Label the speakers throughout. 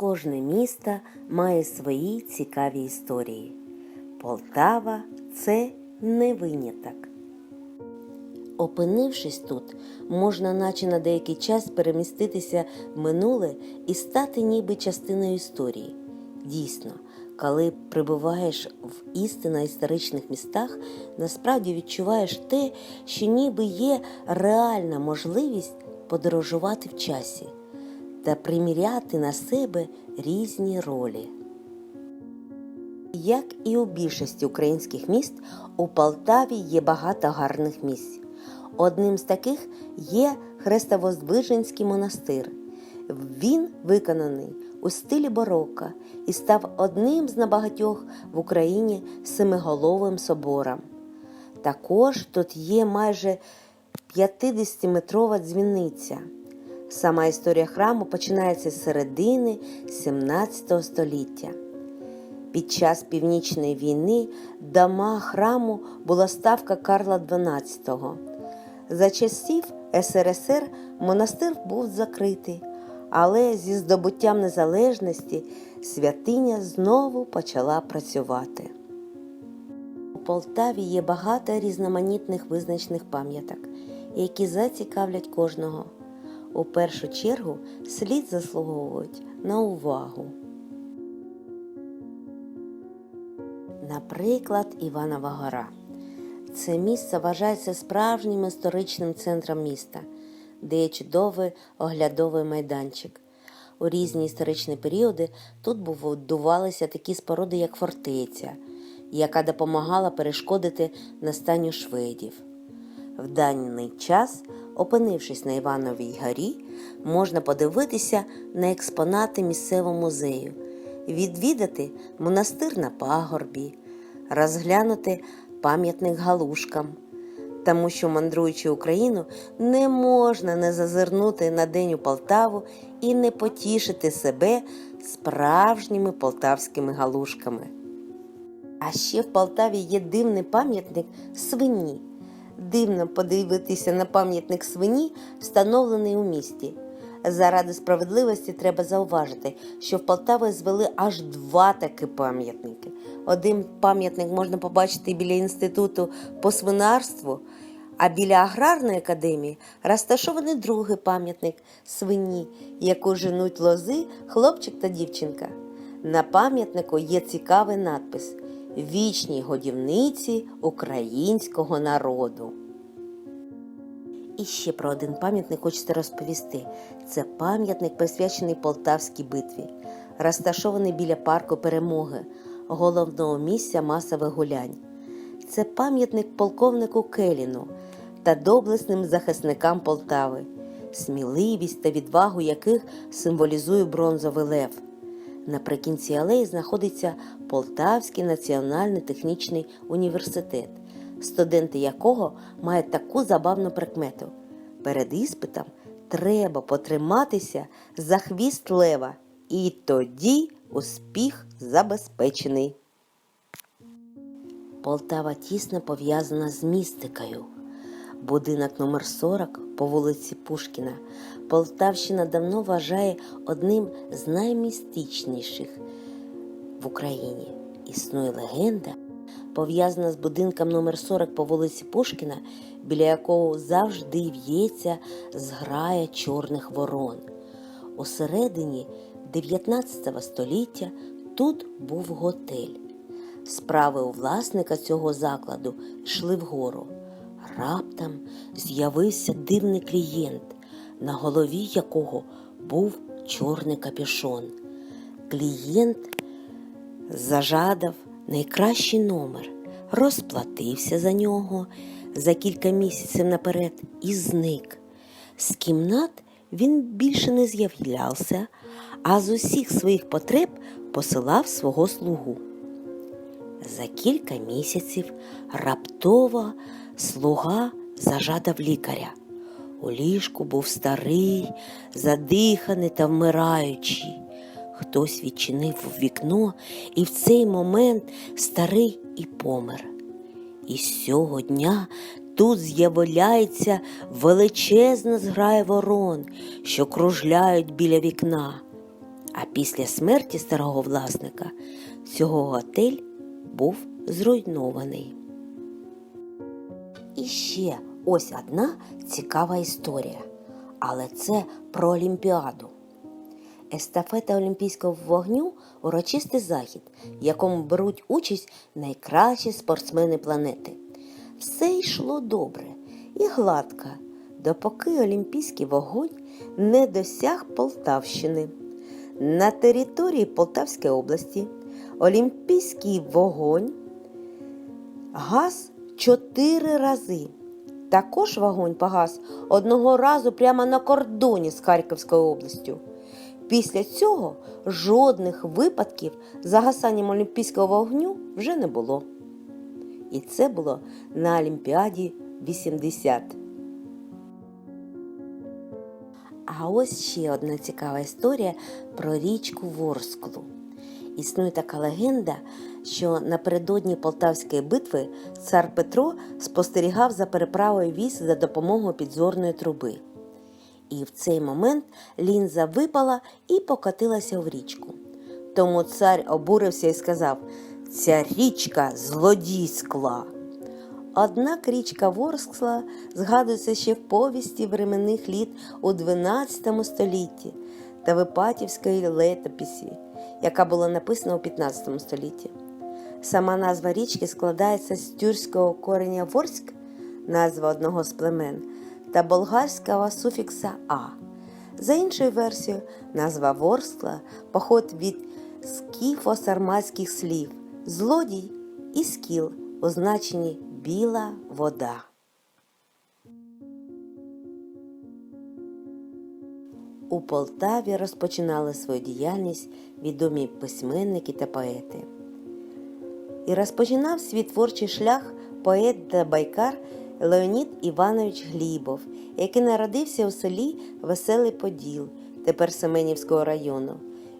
Speaker 1: Кожне місто має свої цікаві історії. Полтава це не виняток. Опинившись тут, можна наче на деякий час переміститися в минуле і стати ніби частиною історії. Дійсно, коли прибуваєш в істинно історичних містах, насправді відчуваєш те, що ніби є реальна можливість подорожувати в часі та приміряти на себе різні ролі. Як і у більшості українських міст, у Полтаві є багато гарних місць. Одним з таких є Хрестовоздвиженський монастир. Він виконаний у стилі бароко і став одним з небагатьох в Україні семиголовим собором. Також тут є майже 50-метрова дзвіниця. Сама історія храму починається з середини 17 століття. Під час Північної війни дома храму була ставка Карла XII. За часів СРСР монастир був закритий, але зі здобуттям незалежності святиня знову почала працювати. У Полтаві є багато різноманітних визначних пам'яток, які зацікавлять кожного. У першу чергу слід заслуговують на увагу. Наприклад, Іванова гора. Це місце вважається справжнім історичним центром міста, де є чудовий оглядовий майданчик. У різні історичні періоди тут будувалися такі споруди, як фортеця, яка допомагала перешкодити настанню шведів. В даний час, опинившись на Івановій горі, можна подивитися на експонати місцевого музею, відвідати монастир на пагорбі, розглянути пам'ятник галушкам, тому що, мандруючи Україну, не можна не зазирнути на день у Полтаву і не потішити себе справжніми полтавськими галушками. А ще в Полтаві є дивний пам'ятник свині. Дивно подивитися на пам'ятник свині, встановлений у місті. Заради справедливості треба зауважити, що в Полтаві звели аж два такі пам'ятники. Один пам'ятник можна побачити біля інституту по свинарству, а біля аграрної академії розташований другий пам'ятник свині, яку женуть лози хлопчик та дівчинка. На пам'ятнику є цікавий надпис Вічній годівниці українського народу. І ще про один пам'ятник хочеться розповісти. Це пам'ятник, присвячений Полтавській битві, розташований біля парку Перемоги, головного місця масових гулянь. Це пам'ятник полковнику Келіну та доблесним захисникам Полтави, сміливість та відвагу яких символізує бронзовий лев. Наприкінці алеї знаходиться Полтавський національний технічний університет, студенти якого мають таку забавну прикмету. Перед іспитом треба потриматися за хвіст лева, і тоді успіх забезпечений. Полтава тісно пов'язана з містикою. Будинок номер 40 по вулиці Пушкіна Полтавщина давно вважає одним з наймістичніших в Україні. Існує легенда, пов'язана з будинком номер 40 по вулиці Пушкіна, біля якого завжди в'ється зграя чорних ворон. У середині 19 століття тут був готель. Справи у власника цього закладу йшли вгору. Раптом з'явився дивний клієнт, на голові якого був чорний капюшон. Клієнт зажадав найкращий номер, розплатився за нього за кілька місяців наперед і зник. З кімнат він більше не з'являвся, а з усіх своїх потреб посилав свого слугу. За кілька місяців раптово слуга зажадав лікаря. У ліжку був старий, задиханий та вмираючий. Хтось відчинив вікно, і в цей момент старий і помер. І з цього дня тут з'являється величезна зграя ворон, що кружляють біля вікна. А після смерті старого власника цього готель був зруйнований. І ще ось одна цікава історія, але це про Олімпіаду. Естафета Олімпійського вогню урочистий захід, в якому беруть участь найкращі спортсмени планети. Все йшло добре і гладко, допоки Олімпійський вогонь не досяг Полтавщини. На території Полтавської області Олімпійський вогонь газ чотири рази. Також вогонь погас одного разу прямо на кордоні з Харківською областю. Після цього жодних випадків загасанням олімпійського вогню вже не було. І це було на Олімпіаді 80. А ось ще одна цікава історія про річку Ворсклу. Існує така легенда, що напередодні Полтавської битви цар Петро спостерігав за переправою військ за допомогою підзорної труби. І в цей момент лінза випала і покотилася в річку. Тому цар обурився і сказав: Ця річка злодійськла. Однак річка Ворскла згадується ще в повісті временних літ у XII столітті та в Іпатівській летописі, яка була написана у 15 столітті. Сама назва річки складається з тюркського кореня Ворськ, назва одного з племен, та болгарського суфікса А. За іншою версією, назва Ворскла походить від скіфо-сарматських слів злодій і скіл у значенні біла вода. У Полтаві розпочинали свою діяльність відомі письменники та поети. І розпочинав свій творчий шлях поет та байкар Леонід Іванович Глібов, який народився у селі Веселий Поділ, тепер Семенівського району.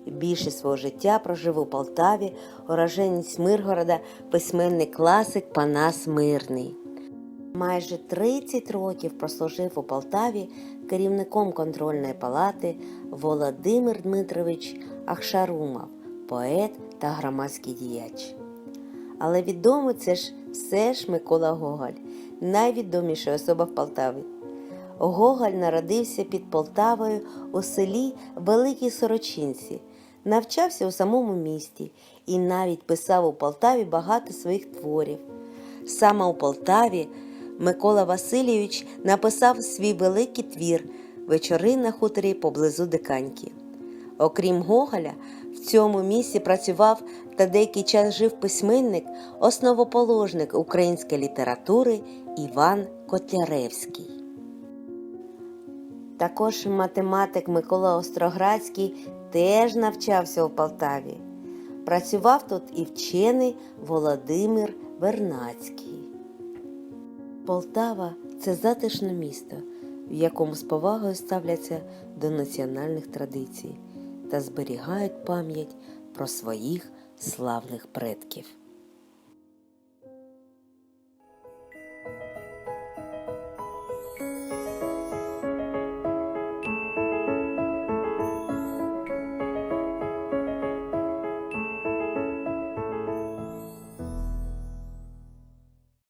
Speaker 1: Більше свого життя прожив у Полтаві, уроженець Миргорода, письменник класик Панас Мирний. Майже 30 років прослужив у Полтаві керівником контрольної палати Володимир Дмитрович Ахшарумов, поет та громадський діяч. Але відомий це ж все ж Микола Гоголь, найвідоміша особа в Полтаві. Гоголь народився під Полтавою у селі Великій Сорочинці, навчався у самому місті і навіть писав у Полтаві багато своїх творів. Саме у Полтаві Микола Васильович написав свій великий твір Вечори на хуторі поблизу Диканьки. Окрім Гоголя, в цьому місці працював та деякий час жив письменник, основоположник української літератури Іван Котляревський. Також математик Микола Остроградський теж навчався у Полтаві. Працював тут і вчений Володимир Вернацький. Полтава це затишне місто, в якому з повагою ставляться до національних традицій та зберігають пам'ять про своїх славних предків.